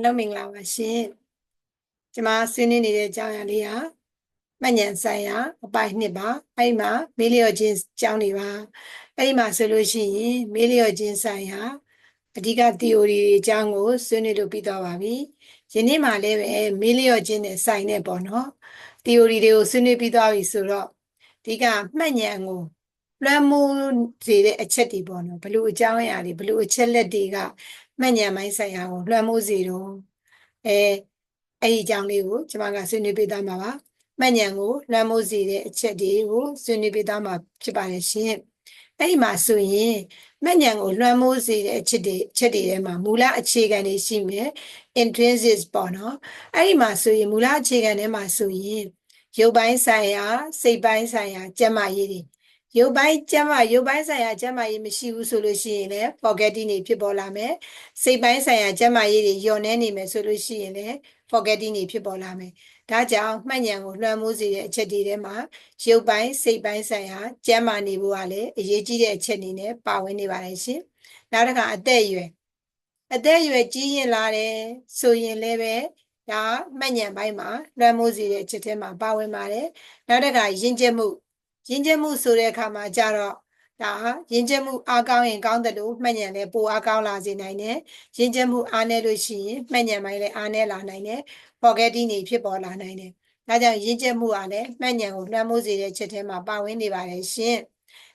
အားလုံးမင်္ဂလာပါရှင်ကျွန်မဆွေးနွေးနေတဲ့အကြောင်းအရာလေးဟာမှတ်ဉာဏ်ဆိုင်ရာအပိုင်းနှစ်ပါအဲ့ဒီမှာမေးလျော်ခြင်းကြောင်းနေပါအဲ့ဒီမှာဆိုလို့ရှိရင်မေးလျော်ခြင်းဆိုင်ရာအဓိက theory တွေအကြောင်းကိုဆွေးနွေးလို့ပြီးသွားပါပြီယနေ့မှလည်းပဲမေးလျော်ခြင်းနဲ့ဆိုင်နေပေါ့နော် theory တွေကိုဆွေးနွေးပြီးသွားပြီဆိုတော့အဓိကမှတ်ဉာဏ်ကို လွှမ်းမိုးစေတဲ့အချက်တွေပေါ့နော်ဘလို့အကြောင်းအရာတွေဘလို့အချက်လက်တွေကမှတ်ဉာဏ်ပိုင်းဆိုင်ရာကိုလွှမ်းမိုးစေတော့အဲအဲ့ဒီအကြောင်းလေးကိုကျွန်မကဆွေးနွေးပေးသားမှာပါမှတ်ဉာဏ်ကိုလွှမ်းမိုးစေတဲ့အချက်တွေကိုဆွေးနွေးပေးသားမှာဖြစ်ပါတယ်ရှင်အဲ့ဒီမှာဆိုရင်မှတ်ဉာဏ်ကိုလွှမ်းမိုးစေတဲ့အချက်တွေအချက်တွေထဲမှာမူလအခြေခံတွေရှိမယ် intrinsic ပေါ့နော်အဲ့ဒီမှာဆိုရင်မူလအခြေခံထဲမှာဆိုရင်ရုပ်ပိုင်းဆိုင်ရာစိတ်ပိုင်းဆိုင်ရာကျန်းမာရေးတွေ ရုပ်ပိုင်းကျန်းမာရုပ်ပိုင်းဆိုင်ရာကျန်းမာရေးမရှိဘူးဆိုလို့ရှိရင်လည်း forgetting တွေဖြစ်ပေါ်လာမယ်စိတ်ပိုင်းဆိုင်ရာကျန်းမာရေးတွေညှော်နှဲနေမယ်ဆိုလို့ရှိရင်လည်း forgetting တွေဖြစ်ပေါ်လာမယ်ဒါကြောင့်မှတ်ဉာဏ်ကိုလွှမ်းမိုးစေတဲ့အချက်တွေထဲမှာရုပ်ပိုင်းစိတ်ပိုင်းဆိုင်ရာကျန်းမာနေဖို့ကလည်းအရေးကြီးတဲ့အချက်အနေနဲ့ပါဝင်နေပါတယ်ရှင်နောက်တစ်ခါအသက်အရွယ်အသက်အရွယ်ကြီးရင်လာတယ်ဆိုရင်လည်းပဲဒါမှတ်ဉာဏ်ပိုင်းမှာလွှမ်းမိုးစေတဲ့အချက်ထဲမှာပါဝင်ပါတယ်နောက်တစ်ခါယဉ်ကျေးမှု ယဉ်ကျေးမှုဆိုတဲ့အခါမှာကြတော့ဒါယဉ်ကျေးမှုအားကောင်းရင်ကောင်းတယ်လို့မှတ်ဉာဏ်လည်းပိုအားကောင်းလာစေနိုင်တယ်ယဉ်ကျေးမှုအားနည်းလို့ရှိရင်မှတ်ဉာဏ်ပိုင်းလည်းအားနည်းလာနိုင်တယ် forgetting တွေဖြစ်ပေါ်လာနိုင်တယ်ဒါကြောင့်ယဉ်ကျေးမှုအားလည်းမှတ်ဉာဏ်ကိုလွှမ်းမိုးစေတဲ့ချက်ထဲမှာပါဝင်နေပါတယ်ရှင်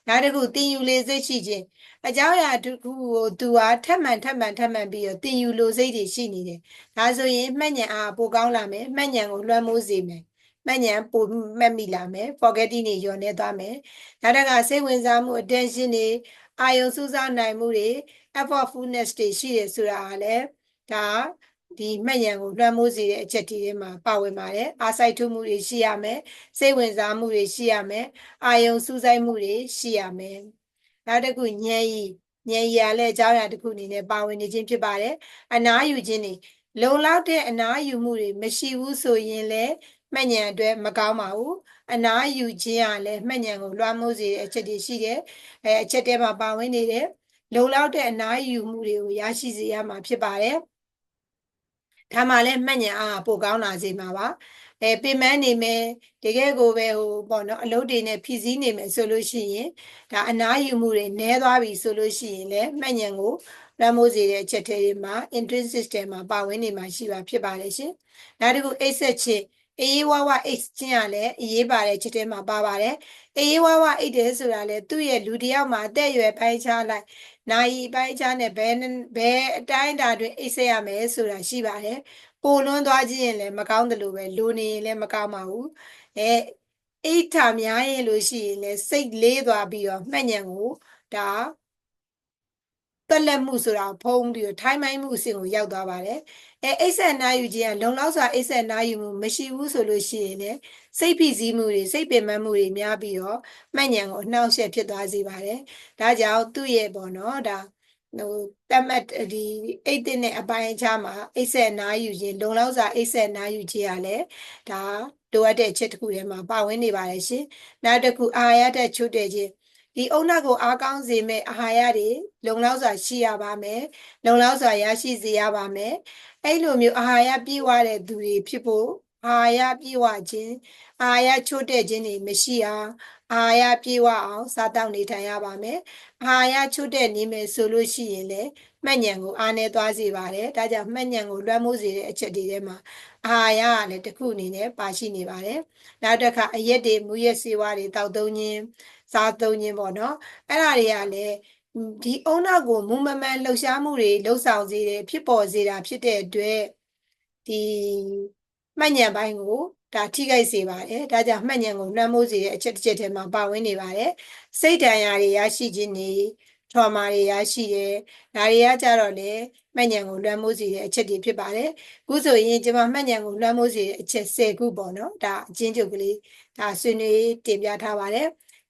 နောက်တစ်ခုတင်ယူလေစိတ်ရှိခြင်းအကြောင်းအရာတစ်ခုကိုသူဟာထပ်မှန်ထပ်မှန်ထပ်မှန်ပြီးတော့တင်ယူလိုစိတ်တွေရှိနေတယ်ဒါဆိုရင်မှတ်ဉာဏ်အားပိုကောင်းလာမယ်မှတ်ဉာဏ်ကိုလွှမ်းမိုးစေမယ် မှတ်ဉာဏ်ပိုမှတ်မိလာမယ် forgetting တွေညော်နေသွားမယ်နောက်တစ်ခါစိတ်ဝင်စားမှု attention တွေအာယုံစူးစမ်းနိုင်မှုတွေ effortfulness တွေရှိတယ်ဆိုတာကလည်းဒါဒီမှတ်ဉာဏ်ကိုလွှမ်းမိုးစေတဲ့အချက်တွေထဲမှာပါဝင်ပါတယ်အားစိုက်ထုမှုတွေရှိရမယ်စိတ်ဝင်စားမှုတွေရှိရမယ်အာယုံစူးစိုက်မှုတွေရှိရမယ်နောက်တစ်ခုဉာဏ်ရည်ဉာဏ်ရည်လည်းအကြောင်းအရာတစ်ခုအနေနဲ့ပါဝင်နေခြင်းဖြစ်ပါတယ်အနားယူခြင်းတွေလုံလောက်တဲ့အနားယူမှုတွေမရှိဘူးဆိုရင်လည်း မှတ်ဉာဏ်အတွက်မကောင်းပါဘူးအနားယူခြင်းကလည်းမှတ်ဉာဏ်ကိုလွှမ်းမိုးစေတဲ့အချက်တွေရှိတယ်အဲအချက်တဲမှာပါဝင်နေတယ်လုံလောက်တဲ့အနားယူမှုတွေကိုရရှိစေရမှာဖြစ်ပါတယ်ဒါမှလည်းမှတ်ဉာဏ်အားပိုကောင်းလာစေမှာပါအဲပင်မနေမယ်တကယ်ကိုပဲဟိုပေါ့နော်အလုပ်တွေနဲ့ဖြည့်ဆည်းနေမယ်ဆိုလို့ရှိရင်ဒါအနားယူမှုတွေနည်းသွားပြီဆိုလို့ရှိရင်လည်းမှတ်ဉာဏ်ကိုလွှမ်းမိုးစေတဲ့အချက်တွေမှာ intrinsic system မှာပါဝင်နေမှာရှိပါဖြစ်ပါတယ်ရှင်နောက်တစ်ခုအိတ်ဆက်ခြင်း အေးဝါဝအိတ်ချင်းကလည်းအေးပါတယ်ချက်ထဲမှာပါပါတယ်အေးဝါဝအိတ်တယ်ဆိုတာလေသူ့ရဲ့လူတယောက်မှာအသက်အရွယ်ပိုင်းခြားလိုက်နိုင်ပိုင်းခြားနဲ့ဘယ်ဘယ်အတိုင်းအတာတွင်အိတ်ဆက်ရမယ်ဆိုတာရှိပါတယ်ပိုလွန်းသွားခြင်းရင်လည်းမကောင်းတယ်လို့ပဲလူနေရင်လည်းမကောင်းပါဘူးအဲအိတ်ထာများရင်လို့ရှိရင်လည်းစိတ်လေးသွားပြီးတော့မှတ်ဉဏ်ကိုဒါတက်လက်မှုဆိုတာဖုံးပြီးတော့ထိုင်းမိုင်းမှုအဆင့်ကိုရောက်သွားပါတယ် အဲအိတ်ဆက်နာယူခြင်းကလုံလောက်စွာအိတ်ဆက်နာယူမှုမရှိဘူးဆိုလို့ရှိရင်လည်းစိတ်ဖိစီးမှုတွေစိတ်ပင်ပန်းမှုတွေများပြီးတော့မှတ်ဉဏ်ကိုအနှောက်အယှက်ဖြစ်သွားစေပါတယ်ဒါကြောင့်သူ့ရဲ့ပေါ့နော်ဒါဟိုတမတ်ဒီအိတ်တဲ့နဲ့အပိုင်းအခြားမှာအိတ်ဆက်နာယူခြင်းလုံလောက်စွာအိတ်ဆက်နာယူခြင်းကလည်းဒါလိုအပ်တဲ့အချက်တစ်ခုထဲမှာပါဝင်နေပါတယ်ရှင်နောက်တစ်ခုအာရတဲ့ချွတ်တဲ့ခြင်း ဒီအုံနောက်ကိုအားကောင်းစေမဲ့အာဟာရတွေလုံလောက်စွာရှိရပါမယ်လုံလောက်စွာရရှိစေရပါမယ်အဲ့လိုမျိုးအာဟာရပြည့်ဝတဲ့သူတွေဖြစ်ဖို့အာဟာရပြည့်ဝခြင်းအာဟာရချို့တဲ့ခြင်းတွေမရှိအောင်အာဟာရပြည့်ဝအောင်စားတောက်နေထိုင်ရပါမယ်အာဟာရချို့တဲ့နေမယ်ဆိုလို့ရှိရင်လည်းမှတ်ဉဏ်ကိုအားနည်းသွားစေပါတယ်ဒါကြောင့်မှတ်ဉဏ်ကိုလွှမ်းမိုးစေတဲ့အချက်တွေထဲမှာအာဟာရကလည်းတစ်ခုအနေနဲ့ပါရှိနေပါတယ်နောက်တစ်ခါအရက်တွေမူရက်စေဝါတွေတောက်သုံးခြင်း စားသုံးခြင်းပေါ့နော်အဲ့ဒါတွေကလည်းဒီအုံနောက်ကိုမူမမှန်လှုပ်ရှားမှုတွေလှုပ်ဆောင်စေတယ်ဖြစ်ပေါ်စေတာဖြစ်တဲ့အတွက်ဒီမှတ်ဉဏ်ပိုင်းကိုဒါထိခိုက်စေပါတယ်ဒါကြောင့်မှတ်ဉဏ်ကိုနှမ်းမိုးစေတဲ့အချက်တစ်ချက်ထဲမှာပါဝင်နေပါတယ်စိတ်ဒဏ်ရာတွေရရှိခြင်းတွေထွာမာတွေရရှိတယ်ဒါတွေကကြတော့လေမှတ်ဉဏ်ကိုလွှမ်းမိုးစေတဲ့အချက်တွေဖြစ်ပါတယ်ခုဆိုရင်ကျွန်မမှတ်ဉဏ်ကိုလွှမ်းမိုးစေတဲ့အချက်10ခုပေါ့နော်ဒါအချင်းချုပ်ကလေးဒါဆွေးနွေးတင်ပြထားပါတယ်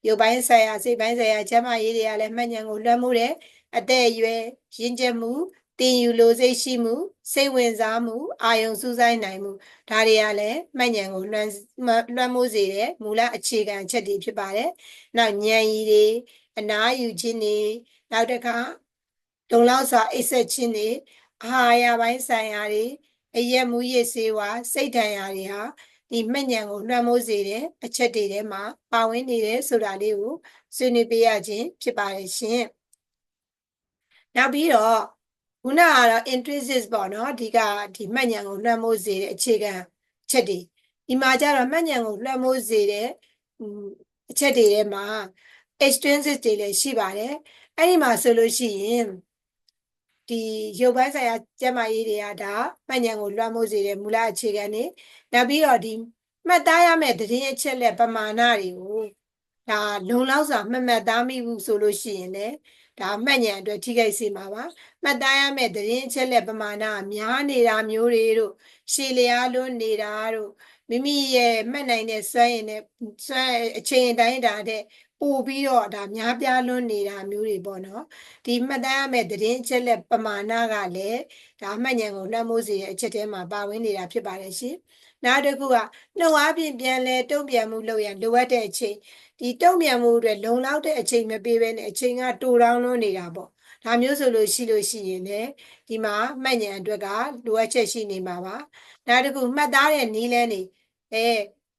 ရုပ်ပိုင်းဆိုင်ရာစိတ်ပိုင်းဆိုင်ရာကျန်းမာရေးတွေကလည်းမှတ်ဉဏ်ကိုလွှမ်းမိုးတယ်အသက်အရွယ်ရင့်ကျက်မှုတင်ယူလိုစိတ်ရှိမှုစိတ်ဝင်စားမှုအာယုံစူးစိုက်နိုင်မှုဒါတွေကလည်းမှတ်ဉဏ်ကိုလွှမ်းလွှမ်းမိုးစေတဲ့မူလအခြေခံအချက်တွေဖြစ်ပါတယ်။နောက်ဉာဏ်ရည်တွေအနားယူခြင်းတွေနောက်တစ်ခါဒုံလောက်စွာအိပ်ဆက်ခြင်းတွေအာဟာရပိုင်းဆိုင်ရာတွေအရက်မူရစ်စေဝါစိတ်ဒဏ်ရာတွေဟာ ဒီမှတ်ဉဏ်ကိုလွှမ်းမိုးစေတဲ့အချက်တွေထဲမှာပါဝင်နေတယ်ဆိုတာလေးကိုဆွေးနွေးပေးရခြင်းဖြစ်ပါတယ်ရှင်နောက်ပြီးတော့ခုနကတော့ intrinsic ပေါ့နော်အဓိကဒီမှတ်ဉဏ်ကိုလွှမ်းမိုးစေတဲ့အခြေခံချက်တွေဒီမှာကျတော့မှတ်ဉဏ်ကိုလွှမ်းမိုးစေတဲ့အချက်တွေထဲမှာ extrinsic တွေလည်းရှိပါတယ်အဲ့ဒီမှာဆိုလို့ရှိရင် ဒီရုပ်ပိုင်းဆိုင်ရာကျန်းမာရေးတွေကဒါမှတ်ဉဏ်ကိုလွှမ်းမိုးစေတဲ့မူလအခြေခံတွေနောက်ပြီးတော့ဒီမှတ်သားရမယ့်သတင်းအချက်လက်ပမာဏတွေကိုဒါလုံလောက်စွာမှတ်မှတ်သားမိဘူးဆိုလို့ရှိရင်လည်းဒါမှတ်ဉဏ်အတွက်ထိခိုက်စေမှာပါမှတ်သားရမယ့်သတင်းအချက်လက်ပမာဏများနေတာမျိုးတွေတို့ရှည်လျားလွန်းနေတာတို့မိမိရဲ့မှတ်နိုင်တဲ့စွမ်းရည်နဲ့စွမ်းအချိန်တိုင်းတာတဲ့ ပို့ပြီးတော့ဒါများပြားလွန်းနေတာမျိုးတွေပေါ့နော်ဒီမှတ်တမ်းရမယ့်သတင်းအချက်လက်ပမာဏကလည်းဒါမှတ်ဉဏ်ကိုလွှမ်းမိုးစေတဲ့အချက်ထဲမှာပါဝင်နေတာဖြစ်ပါတယ်ရှင်နောက်တစ်ခုကနှုတ်အားဖြင့်ပြန်လဲတုံ့ပြန်မှုလုပ်ရန်လိုအပ်တဲ့အချိန်ဒီတုံ့ပြန်မှုတွေလုံလောက်တဲ့အချိန်မပေးဘဲနဲ့အချိန်ကတိုးတောင်းလွန်းနေတာပေါ့ဒါမျိုးဆိုလို့ရှိလို့ရှိရင်လည်းဒီမှာမှတ်ဉဏ်အတွက်ကလိုအပ်ချက်ရှိနေမှာပါနောက်တစ်ခုမှတ်သားတဲ့နည်းလမ်းတွေအဲ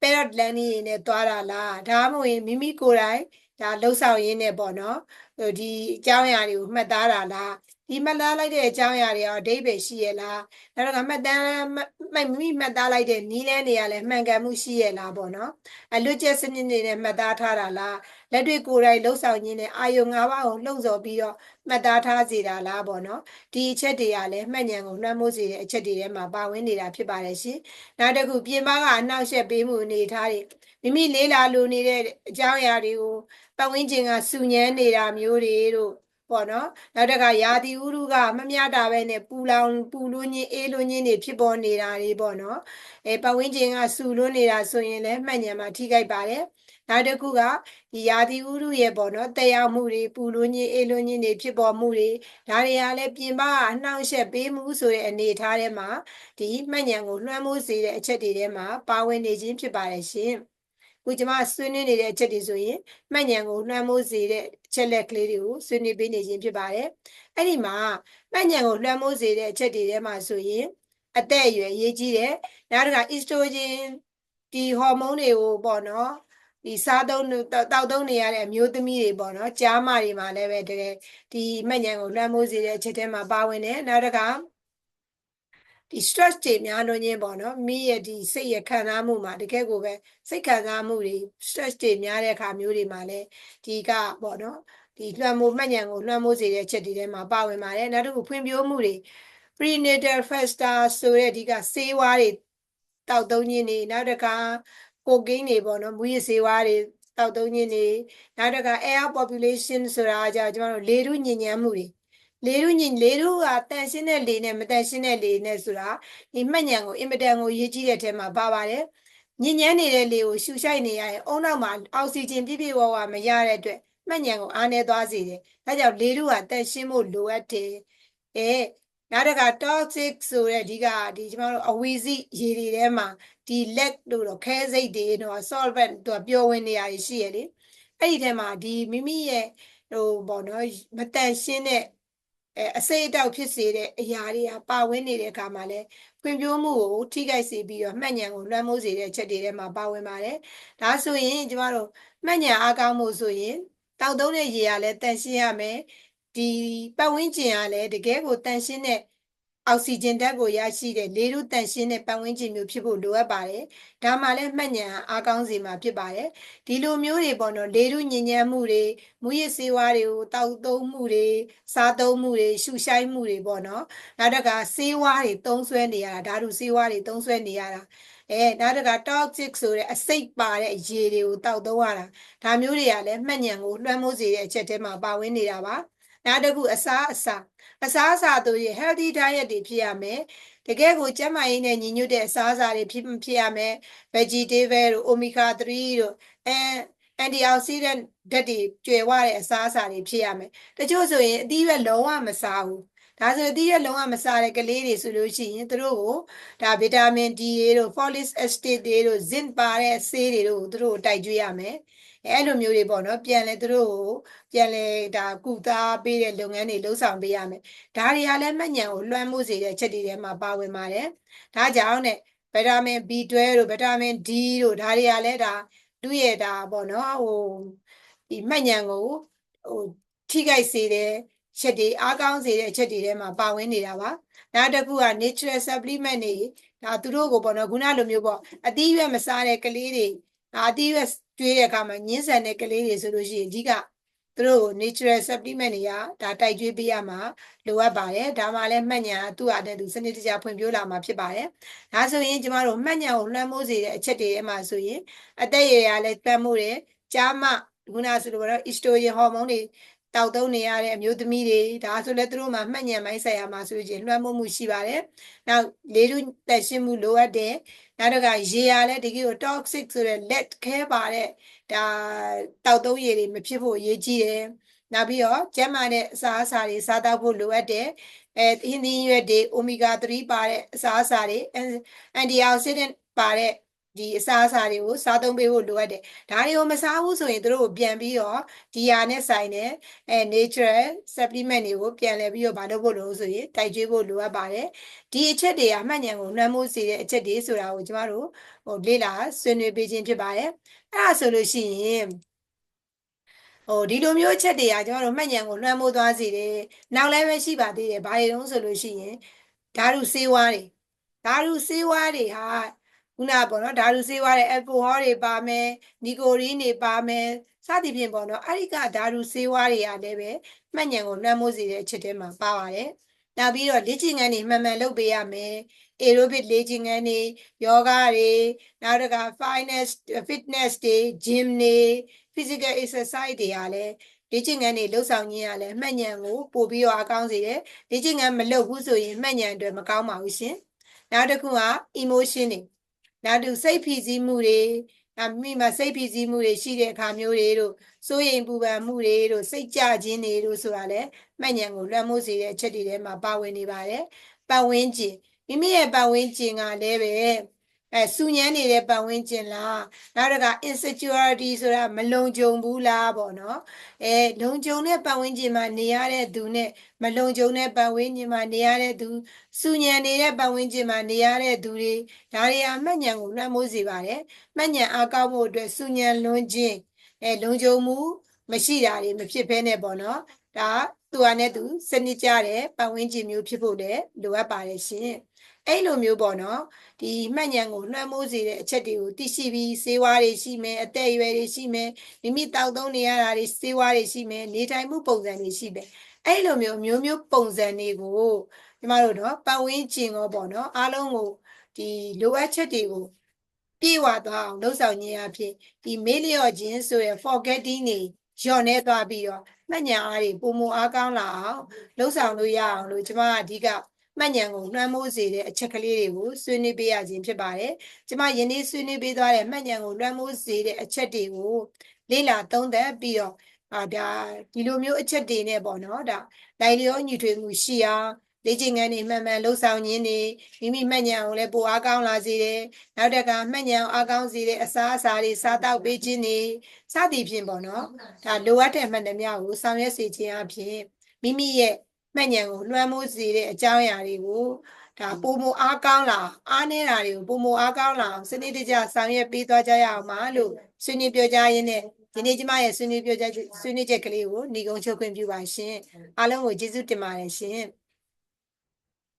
parrot learning ရင်းနဲ့သွားတာလားဒါမှမဟုတ်ရင်မိမိကိုယ်တိုင်ဒါလှုပ်ဆောင်ရင်းနဲ့ပေါ့နော်ဒီအကြောင်းအရာတွေကိုမှတ်သားတာလား ဒီမှတ်သားလိုက်တဲ့အကြောင်းအရာတွေရောအဓိပ္ပာယ်ရှိရလားနောက်တော့မှတ်တမ်းမိမိမှတ်သားလိုက်တဲ့နီးလန်းတွေကလည်းမှန်ကန်မှုရှိရလားပေါ့နော်အလွတ်ကျက်စနစ်တွေနဲ့မှတ်သားထားတာလားလက်တွေကိုယ်တိုင်လှုပ်ဆောင်ရင်းနဲ့အာယုံ၅ပါးကိုလှုံ့ဆော်ပြီးတော့မှတ်သားထားစေတာလားပေါ့နော်ဒီအချက်တွေကလည်းမှတ်ဉဏ်ကိုနှမ်းမိုးစေတဲ့အချက်တွေထဲမှာပါဝင်နေတာဖြစ်ပါတယ်ရှင်နောက်တစ်ခုပြင်ပကအနောက်ရှက်ပေးမှုအနေထားတွေမိမိလေးလာလိုနေတဲ့အကြောင်းအရာတွေကိုပတ်ဝန်းကျင်ကစူညမ်းနေတာမျိုးတွေတို့ ပေါ့နော်နောက်တကရာသီဥတုကမမျှတာပဲနဲ့ပူလောင်ပူလွန်းခြင်းအေးလွန်းခြင်းတွေဖြစ်ပေါ်နေတာတွေပေါ့နော်အဲပတ်ဝန်းကျင်ကစူလွန်းနေတာဆိုရင်လည်းမှတ်ဉဏ်မှာထိခိုက်ပါတယ်နောက်တစ်ခုကဒီရာသီဥတုရဲ့ပေါ့နော်တက်ရောက်မှုတွေပူလွန်းခြင်းအေးလွန်းခြင်းတွေဖြစ်ပေါ်မှုတွေဒါတွေကလည်းပြင်ပအနှောင့်အယှက်ပေးမှုဆိုတဲ့အနေအထားထဲမှာဒီမှတ်ဉဏ်ကိုလွှမ်းမိုးစေတဲ့အချက်တွေထဲမှာပါဝင်နေခြင်းဖြစ်ပါတယ်ရှင် ခုကျမဆွေးနွေးနေတဲ့အချက်တွေဆိုရင်မှတ်ဉဏ်ကိုလွှမ်းမိုးစေတဲ့အချက်လက်ကလေးတွေကိုဆွေးနွေးပေးနေခြင်းဖြစ်ပါတယ်အဲ့ဒီမှာမှတ်ဉဏ်ကိုလွှမ်းမိုးစေတဲ့အချက်တွေထဲမှာဆိုရင်အသက်အရွယ်ရေးကြီးတယ်နောက်တစ်ခါ estrogen ဒီဟော်မုန်းတွေကိုပေါ့နော်ဒီစားသုံးတောက်သုံးနေရတဲ့အမျိုးသမီးတွေပေါ့နော်ကြားမတွေမှာလည်းပဲတကယ်ဒီမှတ်ဉဏ်ကိုလွှမ်းမိုးစေတဲ့အချက်ထဲမှာပါဝင်တယ်နောက်တစ်ခါ ဒီ stress တွေများလို့ညင်းပေါ့နော်မိရဲ့ဒီစိတ်ရခံစားမှုမှာတကယ်ကိုပဲစိတ်ခံစားမှုတွေ stress တွေများတဲ့အခါမျိုးတွေမှာလည်းဒီကပေါ့နော်ဒီလွှမ်းမိုးမှတ်ဉဏ်ကိုလွှမ်းမိုးစေတဲ့ချက်တွေထဲမှာပါဝင်ပါတယ်နောက်တစ်ခုဖွံ့ဖြိုးမှုတွေ prenatal factor ဆိုတဲ့ဒီကဆေးဝါးတွေတောက်သုံးခြင်းတွေနောက်တစ်ခါကိုကိန်းတွေပေါ့နော်မူရစေဝါတွေတောက်သုံးခြင်းတွေနောက်တစ်ခါ air population ဆိုတာကြာကျွန်တော်တို့လေထုညဉ့်ညမ်းမှုတွေ လေထုညဉ့်လေထုကတန်ရှင်းတဲ့လေနဲ့မတန်ရှင်းတဲ့လေနဲ့ဆိုတာဒီမှတ်ဉဏ်ကိုအင်မတန်ကိုရေးကြည့်တဲ့အထက်မှာပါပါတယ်ညဉ့်ညမ်းနေတဲ့လေကိုရှူရှိုက်နေရရင်အုံနောက်မှာအောက်ဆီဂျင်ပြည့်ပြည့်ဝဝမရတဲ့အတွက်မှတ်ဉဏ်ကိုအားနည်းသွားစေတယ်ဒါကြောင့်လေထုကတန်ရှင်းဖို့လိုအပ်တယ်အဲနောက်တစ်ခါ toxic ဆိုတဲ့ဒီကဒီကျွန်တော်တို့အဝီစီရေတွေထဲမှာဒီ lead လို့တော့ခဲစိတ်တွေတော့ solvent သူကပျော်ဝင်နေရရှိရလေအဲ့ဒီထဲမှာဒီမိမိရဲ့ဟိုပေါ့နော်မတန်ရှင်းတဲ့ အအစိတ်အတောက်ဖြစ်စေတဲ့အရာတွေကပါဝင်နေတဲ့အခါမှာလဲဖွံ့ဖြိုးမှုကိုထိခိုက်စေပြီးတော့မှတ်ဉဏ်ကိုလွှမ်းမိုးစေတဲ့ချက်တွေထဲမှာပါဝင်ပါတယ်ဒါဆိုရင်ကျမတို့မှတ်ဉဏ်အားကောင်းမှုဆိုရင်တောက်သုံးတဲ့ရေကလည်းတန်ရှင်းရမယ်ဒီပတ်ဝန်းကျင်ကလည်းတကယ်ကိုတန်ရှင်းတဲ့ အောက်ဆီဂျင်ဓာတ်ကိုရရှိတဲ့လေထုတန့်ရှင်းတဲ့ပတ်ဝန်းကျင်မျိုးဖြစ်ဖို့လိုအပ်ပါတယ်။ဒါမှလည်းမှတ်ဉဏ်အားကောင်းစေမှာဖြစ်ပါတယ်။ဒီလိုမျိုးတွေပေါ့နော်လေထုညဉ့်ညမ်းမှုတွေမူရစ်ဆေးဝါးတွေကိုတောက်သုံးမှုတွေစားသုံးမှုတွေရှုရှိုင်းမှုတွေပေါ့နော်။နောက်တကဆေးဝါးတွေသုံးဆွဲနေရတာဓာတုဆေးဝါးတွေသုံးဆွဲနေရတာအဲနောက်တက toxic ဆိုတဲ့အစိတ်ပါတဲ့ရေတွေကိုတောက်သုံးရတာဒါမျိုးတွေကလည်းမှတ်ဉဏ်ကိုလွှမ်းမိုးစေတဲ့အချက်ထဲမှာပါဝင်နေတာပါ။နောက်တစ်ခုအစားအစာ အစားအစာတို့ရဲ့ healthy diet တွေဖြစ်ရမယ်တကယ်ကိုကျန်းမာရေးနဲ့ညီညွတ်တဲ့အစားအစာတွေဖြစ်ဖြစ်ရမယ် vegetable တို့ omega 3တို့အဲ antioxidant ဓာတ်တွေကျွယ်ဝတဲ့အစားအစာတွေဖြစ်ရမယ်တချို့ဆိုရင်အသီးရွက်လုံးဝမစားဘူးဒါဆိုအသီးရွက်လုံးဝမစားတဲ့ကလေးတွေဆိုလို့ရှိရင်သူတို့ကိုဒါဗီတာမင် D တွေတို့ folic acid တွေတို့ zinc ပါတဲ့ဆေးတွေတို့သူတို့တိုက်ကျွေးရမယ် အဲ့လိုမျိုးတွေပေါ့နော်ပြန်လဲသူတို့ကိုပြန်လဲဒါကုသားပေးတဲ့လုပ်ငန်းတွေလှုပ်ဆောင်ပေးရမယ်ဒါတွေကလည်းမှတ်ဉဏ်ကိုလွှမ်းမိုးစေတဲ့ချက်တွေထဲမှာပါဝင်ပါတယ်ဒါကြောင့်နဲ့ဗီတာမင် B12 တို့ဗီတာမင် D တို့ဒါတွေကလည်းဒါသူ့ရဲ့ဒါပေါ့နော်ဟိုဒီမှတ်ဉဏ်ကိုဟိုထိခိုက်စေတဲ့ချက်တွေအားကောင်းစေတဲ့ချက်တွေထဲမှာပါဝင်နေတာပါနောက်တစ်ခုက natural supplement တွေဒါသူတို့ကိုပေါ့နော်ခုနလိုမျိုးပေါ့အသီးရွက်မစားတဲ့ကလေးတွေ ဒါအသီးရွက်ကျွေးတဲ့အခါမှာညှင်းဆန်တဲ့ကလေးတွေဆိုလို့ရှိရင်အဓိကသူတို့ကို natural supplement တွေကဒါတိုက်ကျွေးပေးရမှာလိုအပ်ပါတယ်ဒါမှလည်းမှတ်ညာသူ့အတဲ့သူစနစ်တကျဖွံ့ဖြိုးလာမှာဖြစ်ပါတယ်ဒါဆိုရင်ကျမတို့မှတ်ညာကိုလွှမ်းမိုးစေတဲ့အချက်တွေထဲမှာဆိုရင်အသက်အရွယ်ကလည်းလွှမ်းမိုးတယ်ကြားမခုနဆိုလိုတော့ estrogen ဟော်မုန်းတွေတောက်သုံးနေရတဲ့အမျိုးသမီးတွေဒါဆိုလည်းသူတို့မှာမှတ်ဉဏ်ပိုင်းဆိုင်ရာမှာဆိုရင်လွှမ်းမိုးမှုရှိပါတယ်။နောက်လေထုတက်ရှင်းမှုလိုအပ်တယ်။ နောက်တော့ကရေရလည်းတကယ်ကို toxic ဆိုတဲ့ lead ခဲပါတဲ့ဒါတောက်သုံးရေတွေမဖြစ်ဖို့အရေးကြီးတယ်။နောက်ပြီးတော့ကျန်းမာတဲ့အစာအစာတွေစားသောက်ဖို့လိုအပ်တယ်။အဲဟင်းသီးရွက်တွေ omega 3ပါတဲ့အစာအစာတွေ antioxidant ပါတဲ့ ဒီအစားအစာတွေကိုစားသုံးပေးဖို့လိုအပ်တယ်။ဒါတွေကိုမစားဘူးဆိုရင်တို့ကိုပြန်ပြီးတော့ဒီဟာနဲ့ဆိုင်တဲ့အဲ natural supplement တွေကိုပြန်လဲပြီးတော့မလုပ်ဖို့လို့ဆိုရင်တိုက်ကျွေးဖို့လိုအပ်ပါတယ်။ဒီအချက်တွေကအမှတ်ဉာဏ်ကိုနှမ်းမိုးစေတဲ့အချက်တွေဆိုတာကိုကျမတို့ဟိုလေ့လာဆွေးနွေးပေးခြင်းဖြစ်ပါတယ်။အဲ့ဒါဆိုလို့ရှိရင်ဟိုဒီလိုမျိုးအချက်တွေကကျမတို့မှတ်ဉာဏ်ကိုလွှမ်းမိုးသွားစေတယ်။နောက်လည်းပဲရှိပါသေးတယ်။ဘာတွေတုံးဆိုလို့ရှိရင်ဓာတုဆေးဝါးတွေဓာတုဆေးဝါးတွေဟာ ခုနပေါ့နော်ဓာတုဆေးဝါးတဲ့ alcohol တွေပါမယ်နီကိုရင်းတွေပါမယ်စသည်ဖြင့်ပေါ့နော်အဲ့ဒီကဓာတုဆေးဝါးတွေကလည်းပဲမှတ်ဉဏ်ကိုနှမ်းမိုးစေတဲ့အချက်ထဲမှာပါပါတယ်နောက်ပြီးတော့လေ့ကျင့်ခန်းတွေမှန်မှန်လုပ်ပေးရမယ် aerobic လေ့ကျင့်ခန်းတွေယောဂတွေနောက်တက fitness fitness တွေ gym တွေ physical exercise တွေကလည်းလေ့ကျင့်ခန်းတွေလှုပ်ဆောင်ခြင်းရလဲမှတ်ဉဏ်ကိုပို့ပြီးတော့အကောင်းစေတယ်လေ့ကျင့်ခန်းမလုပ်ဘူးဆိုရင်မှတ်ဉဏ်အတွက်မကောင်းပါဘူးရှင်နောက်တစ်ခုက emotion တွေ နောက်တူစိတ်ဖိစီးမှုတွေအမိမှာစိတ်ဖိစီးမှုတွေရှိတဲ့အခါမျိုးတွေတို့စိုးရိမ်ပူပန်မှုတွေတို့စိတ်ကြခြင်းတွေတို့ဆိုတာလဲမှတ်ဉဏ်ကိုလွှမ်းမိုးစေတဲ့အချက်တွေထဲမှာပါဝင်နေပါတယ်ပတ်ဝန်းကျင်မိမိရဲ့ပတ်ဝန်းကျင်ကလည်းပဲ အဲစူညမ်းနေတဲ့ပတ်ဝန်းကျင်လားနောက်တစ်ခါ insecurity ဆိုတာမလုံခြုံဘူးလားပေါ့နော်အဲလုံခြုံတဲ့ပတ်ဝန်းကျင်မှာနေရတဲ့သူနဲ့မလုံခြုံတဲ့ပတ်ဝန်းကျင်မှာနေရတဲ့သူစူညံနေတဲ့ပတ်ဝန်းကျင်မှာနေရတဲ့သူတွေဒါတွေဟာမှတ်ဉဏ်ကိုလွှမ်းမိုးစေပါတယ်မှတ်ဉဏ်အားကောင်းဖို့အတွက်စူညံလွန်းခြင်းအဲလုံခြုံမှုမရှိတာတွေမဖြစ်ဘဲနဲ့ပေါ့နော်ဒါ သူကနဲ့သူစနစ်ကြတဲ့ပတ်ဝန်းကျင်မျိုးဖြစ်ဖို့လည်းလိုအပ်ပါတယ်ရှင်အဲ့လိုမျိုးပေါ့နော်ဒီမှတ်ဉဏ်ကိုလွှမ်းမိုးစေတဲ့အချက်တွေကိုသိရှိပြီးစေဝါတွေရှိမယ်အသက်အရွယ်တွေရှိမယ်မိမိတောက်သုံးနေရတာတွေစေဝါတွေရှိမယ်နေထိုင်မှုပုံစံတွေရှိမယ်အဲ့လိုမျိုးမျိုးမျိုးပုံစံတွေကိုကျမတို့တော့ပတ်ဝန်းကျင်ရောပေါ့နော်အားလုံးကိုဒီလိုအပ်ချက်တွေကိုပြေဝသွားအောင်လှုပ်ဆောင်ခြင်းအဖြစ်ဒီမေးလျော့ခြင်းဆိုရယ် forgetting တွေ ညော့နေသွားပြီးတော့မှတ်ဉာဏ်အားတွေပုံမအားကောင်းလာအောင်လှုပ်ဆောင်လို့ရအောင်လို့ကျမကအဓိကမှတ်ဉာဏ်ကိုနှွှမ်းမိုးစေတဲ့အချက်ကလေးတွေကိုဆွေးနွေးပေးရခြင်းဖြစ်ပါတယ်။ကျမယနေ့ဆွေးနွေးပေးသွားတဲ့မှတ်ဉာဏ်ကိုလွှမ်းမိုးစေတဲ့အချက်တွေကိုလေ့လာသုံးသပ်ပြီးတော့အာဒါဒီလိုမျိုးအချက်တွေနဲ့ပေါ့နော်ဒါလိုက်လျောညီထွေမှုရှိအောင် လေ့ကျင့်ခန်းတွေမှန်မှန်လှုပ်ဆောင်ခြင်းတွေမိမိမှတ်ဉာဏ်ကိုလည်းပိုအားကောင်းလာစေတယ်။နောက်တကမှတ်ဉာဏ်အားကောင်းစေတဲ့အစားအစာတွေစားတောက်ပေးခြင်းတွေစသည်ဖြင့်ပေါ့နော်။ဒါလိုအပ်တဲ့မှန်သမျှကိုဆောင်ရွက်စေခြင်းအပြင်မိမိရဲ့မှတ်ဉာဏ်ကိုလွှမ်းမိုးစေတဲ့အကြောင်းအရာတွေကိုဒါပုံမအားကောင်းလာအားနေတာတွေကိုပုံမအားကောင်းလာအောင်စနစ်တကျဆောင်ရွက်ပေးသွားကြရအောင်ပါလို့ဆွေးနွေးပြောကြားရင်းနဲ့ဒီနေ့ကျမရဲ့ဆွေးနွေးပြောကြားဆွေးနွေးချက်ကလေးကိုညီကုံချုပ်ခွင့်ပြုပါရှင်အားလုံးကိုကျေးဇူးတင်ပါတယ်ရှင်